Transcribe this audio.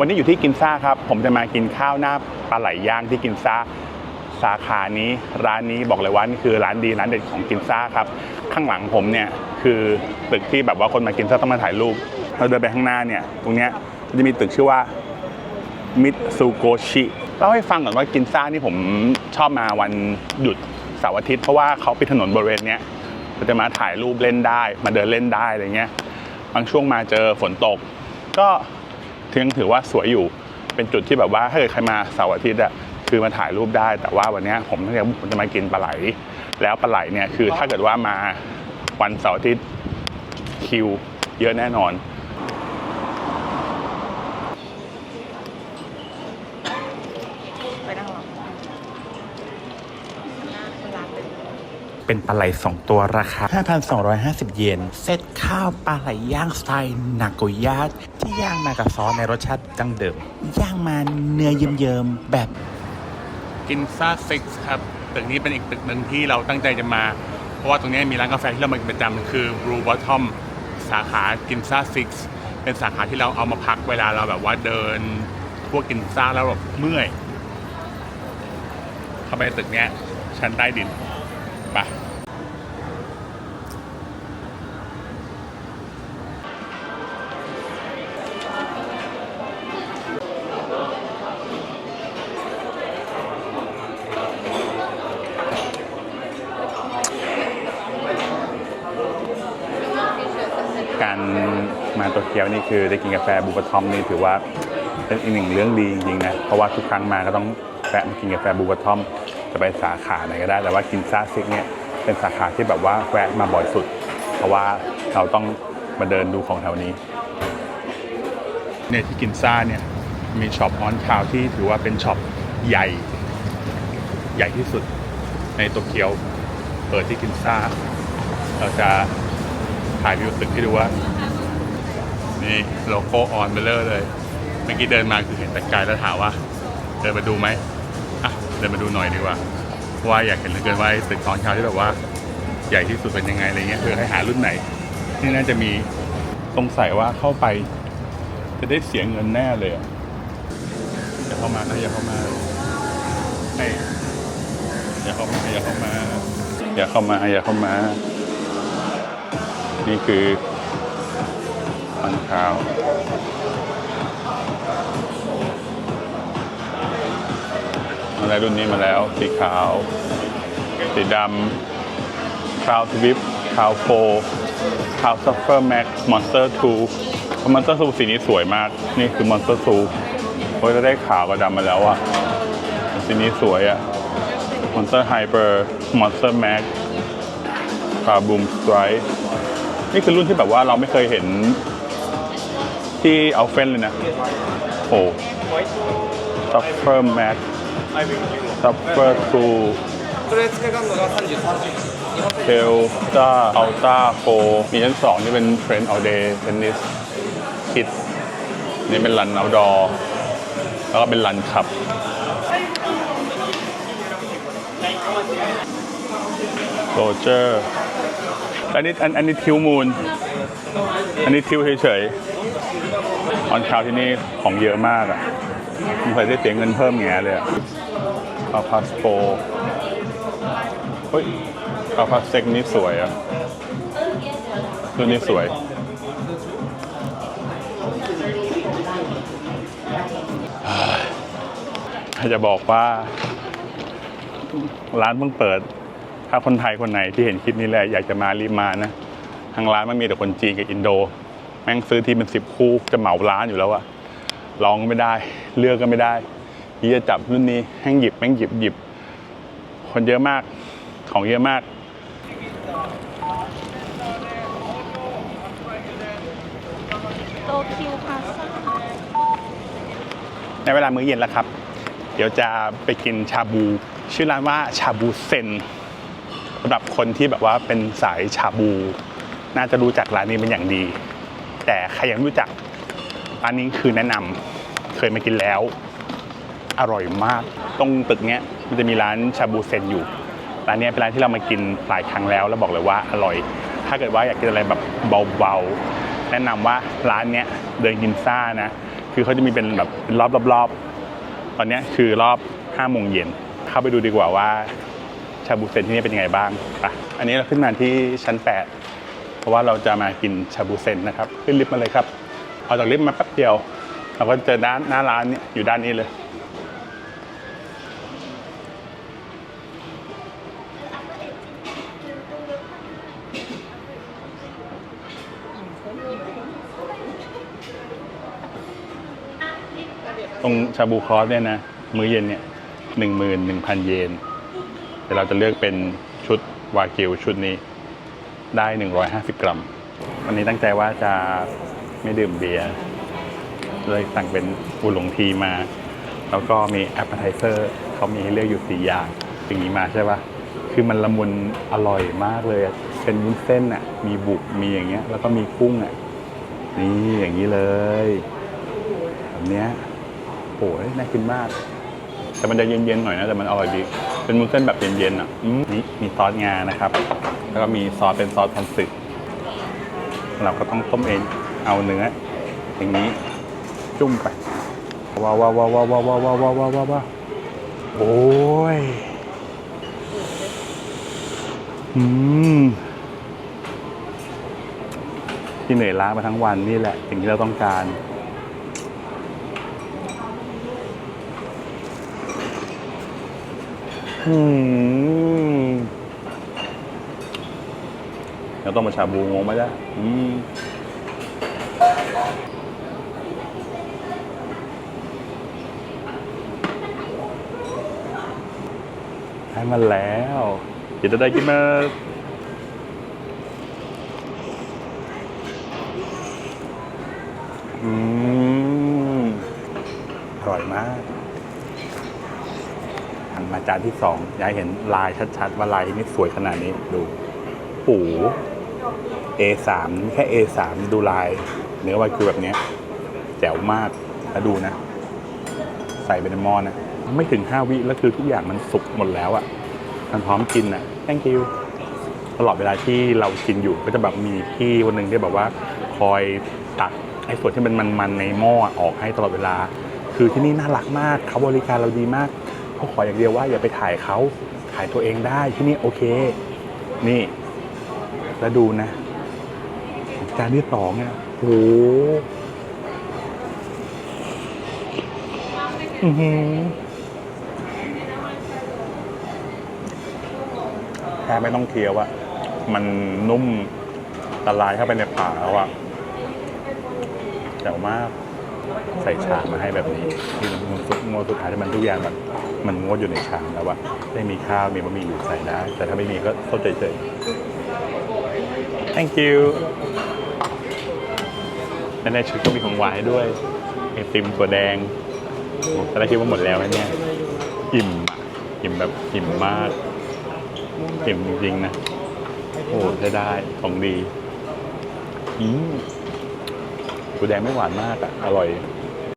วันนี้อยู่ที่กินซ่าครับ ผมจะมากินข้าวหน้าปลาไหลย่างที่กินซ่าสาขานี้ร้านนี้บอกเลยว่านี่คือร้านดีร้านเด็ดของกินซ่าครับ ข้างหลังผมเนี่ยคือตึกที่แบบว่าคนมากินซ่าต้องมาถ่ายรูปเราเดินไปข้างหน้าเนี่ยตรงเนี้ยจะมีตึกชื่อว่ามิตซูโกชิเล่าให้ฟังก่อนว่ากินซ่านี่ผมชอบมาวันหยุดเสาร์อาทิตย์เพราะว่าเขาปิดถนนบริเวณเนี้ยเราจะมาถ่ายรูปเล่นได้ มาเดินเล่นได้อะไรเงี้ย บางช่วงมาเจอฝนตก ก็ ถือถือว่าสวยอยู่ เป็นจุดที่แบบว่าถ้าเกิดใครมาเสาร์อาทิตย์อะคือมาถ่ายรูปได้ แต่ว่าวันเนี้ยผมเนี่ยผมจะมากินปลาไหล แล้วปลาไหลเนี่ยคือถ้าเกิดว่ามาวันเสาร์อาทิตย์คิวเยอะแน่นอน ไปนั่งรอหน้าร้านเป็น เป็นปลาไหล 2 ตัวราคา 5,250 เยน เซตข้าวปลาไหลย่างสไตล์นาโกย่าที่ย่างมากับซอสในรสชาติดั้งเดิม ย่างมาเนื้อเยิ้มๆแบบกินซ่าซิกครับตึกนี้เป็นอีกตึกหนึ่งที่เราตั้งใจจะมา เพราะว่าตรงนี้มีร้านกาแฟที่เรามากินประจำคือ Blue Bottom สาขากินซ่าซิกเป็นสาขาที่เราเอามาพักเวลาเราแบบว่าเดินพวกกินซ่าแล้วแบบเมื่อย เข้าไปในตึกเนี้ยชั้นใต้ดิน ไปการมาโตเกียวนี่คือได้กินกาแฟบูบาทอมนี่ถือว่าเป็นอีกหนึ่งเรื่องดีจริงๆนะ เพราะว่าทุกครั้งมาก็ต้องแวะมากินกาแฟบูบาทอม จะไปสาขาไหนก็ได้ แต่ว่ากินซ่าซิกเนี่ยเป็นสาขาที่แบบว่าแวะมาบ่อยสุด เพราะว่าเราต้องมาเดินดูของแถวนี้เนี่ยที่กินซ่าเนี่ยมีช็อปออนทาวที่ถือว่าเป็นช็อปใหญ่ ใหญ่ที่สุดในโตเกียวเปิดที่กินซ่า เราจะถ่ายวิวตึกให้ดูว่า นี่โลโก้ออนเบลเลอร์เลย เมื่อกี้เดินมาคือเห็นแต่ไกลแล้วถามว่า เดินมาดูไหม เดินมาดูหน่อยดีกว่าเพราะว่าอยากเห็นเหลือเกินว่าไอ้ตึกตอนเช้าที่แบบว่าใหญ่ที่สุดเป็นยังไงอะไรเงี้ยเพื่อให้หารุ่นไหน นี่น่าจะมีสงสัยว่าเข้าไป จะได้เสียเงินแน่เลยอะอย่าเข้ามานะอย่าเข้ามาให้อย่าเข้ามาอย่าเข้ามาอย่าเข้ามาอย่าเข้ามา นี่คือตอนเช้า อะไรรุ่นนี้มาแล้ว สีขาว สีดำคราวทวิปคราวโฟคราวซัฟเฟอร์แม็กมอนสเตอร์ทูมอนสเตอร์ทูสีนี้สวยมาก นี่คือมอนสเตอร์ทูโอ้ยจะได้ขาวกับดำมาแล้วอะสีนี้สวยอะมอนสเตอร์ไฮเปอร์มอนสเตอร์แม็กคราวบูมสไตรนี่คือรุ่นที่แบบว่าเราไม่เคยเห็นที่เอาเฟนเลยนะโอ้ซัฟเฟอร์แม็ก ซัพเปอร์ทูเทลต้าอัลต้าโฟมีชั้นสองที่เป็นเทรนด์ออเดย์เทนนิสคิดนี่เป็นรันเอาดอแล้วก็เป็นรันขับโรเจอร์อันนี้อันอันนี้ทิวมูล อันนี้ทิวเฉยๆออนคาวที่นี่ของเยอะมากอะผมเคยได้เสียเงินเพิ่มแง่เลยอะ คาพาสโปเฮ้ยคาพาเซ็กนี่สวยอะรุ่นนี้สวย จะบอกว่า ร้านเพิ่งเปิด ถ้าคนไทยคนไหนที่เห็นคลิปนี้แหละอยากจะมารีบมานะ ทางร้านมันมีแต่คนจีนกับอินโด แม่งซื้อทีเป็นสิบคู่จะเหมาร้านอยู่แล้วอะลองก็ไม่ได้ เลือกก็ไม่ได้ ยี่จะจับรุ่นนี้แม่งหยิบแม่งหยิบหยิบ คนเยอะมากของเยอะมาก โตคิวพาซ่าในเวลามื้อเย็นแล้วครับ เดี๋ยวจะไปกินชาบู ชื่อร้านว่าชาบูเซนสำหรับคนที่แบบว่าเป็นสายชาบู น่าจะรู้จักร้านนี้เป็นอย่างดี แต่ใครยังไม่รู้จักร้านนี้คือแนะนำเคยมากินแล้ว อร่อยมาก ตรงตึกเนี้ยมันจะมีร้านชาบูเซนอยู่ ร้านนี้เป็นร้านที่เรามากินหลายครั้งแล้ว แล้วบอกเลยว่าอร่อย ถ้าเกิดว่าอยากกินอะไรแบบเบาๆ แนะนำว่าร้านเนี้ยเดินกินซ่านะ คือเขาจะมีเป็นแบบเป็นรอบรอบตอนนี้คือรอบห้าโมงเย็น เข้าไปดูดีกว่าว่าชาบูเซนที่นี่เป็นยังไงบ้างไปะอันนี้เราขึ้นมาที่ชั้น 8 เพราะว่าเราจะมากินชาบูเซนนะครับ ขึ้นลิฟต์มาเลยครับออกจากลิฟต์มาแป๊บเดียวเราก็เจอด้านหน้าร้านนี่ยอยู่ด้านนี้เลย รงชาบูครอสเนี่ยนะ มื้อเย็นเนี่ยหนึ่งหมื่นหนึ่งพันเยนแต่เราจะเลือกเป็นชุดวากิวชุดนี้ได้150กรัม วันนี้ตั้งใจว่าจะไม่ดื่มเบียร์เลยสั่งเป็นอูหลงทีมา แล้วก็มีแอปเปอร์ไทเซอร์เขามีให้เลือกอยู่สี่อย่างอย่างนี้มาใช่ปะคือมันละมุนอร่อยมากเลย เป็นวุ้นเส้นอะ มีบุก มีอย่างเงี้ย แล้วก็มีกุ้งอะ นี่อย่างนี้เลย แบบเนี้ย โอ้ยน่ากินมาก แต่มันจะเย็นๆหน่อยนะ แต่มันอร่อยดี เป็นมุ้นเส้นแบบเย็นๆอะอืมนี่มีซอสงานะครับ แล้วก็มีซอสเป็นซอสพันสึก เราก็ต้องต้มเองเอาเนื้อ อย่างนี้จุ่มไปว้าวว้าวว้าวว้าวว้าวว้าวว้าวว้าวว้าวว้าวว้าวโอ้ยอืมที่เหนื่อยล้ามาทั้งวันนี่แหละสิ่งที่เราต้องการ เราต้องมาชาบูงงไหมจ๊ะอืมให้มันแล้วเดี๋ยวจะได้กินมาอืมอร่อยมาก มาจานที่สองอยากเห็นลายชัดๆ ว่าลายนี่สวยขนาดนี้ดูปู A3 แค่ A3 ดูลายเนื้อวากิวแบบนี้แจ๋วมากแล้วดูนะ ใส่ไปในหม้อนะ ไม่ถึง 5 วิแล้วคือทุกอย่างมันสุกหมดแล้วอะ่ะมันพร้อมกินอะ thank you ตลอดเวลาที่เรากินอยู่ก็จะแบบมีพี่คนหนึ่งที่แบบว่าคอยตักไอ้ส่วนที่มันมันๆในหม้อออกให้ตลอดเวลา คือที่นี่น่ารักมากเขาบริการเราดีมาก เขาขออย่างเดียวว่าอย่าไปถ่ายเขาถ่ายตัวเองได้ที่นี่โอเค นี่ แล้วดูนะ จานที่สองเนี่ยโหอื้อหือแค่ไม่ต้องเคี้ยวอะมันนุ่มละลายเข้าไปในปากแล้วอะแจ๋วมาก ใส่ชามมาให้แบบนี้ที่น้ำมันซุปงวดสุดท้ายที่มันทุกอย่างแบบมันงวดอยู่ในชามแล้วอะได้มีข้าวมีบะหมี่อยู่ใส่ได้แต่ถ้าไม่มีก็เข้าใจเฉย thank you และในชุดก็มีของหวานให้ด้วยไอติมตัวแดงตอนแรกคิดว่าหมดแล้วนะเนี่ยอิ่มอิ่มแบบอิ่มมากอิ่มจริงๆนะ โอ้ใช้ได้ของดีอืม ตัวแดงไม่หวานมากอะอร่อย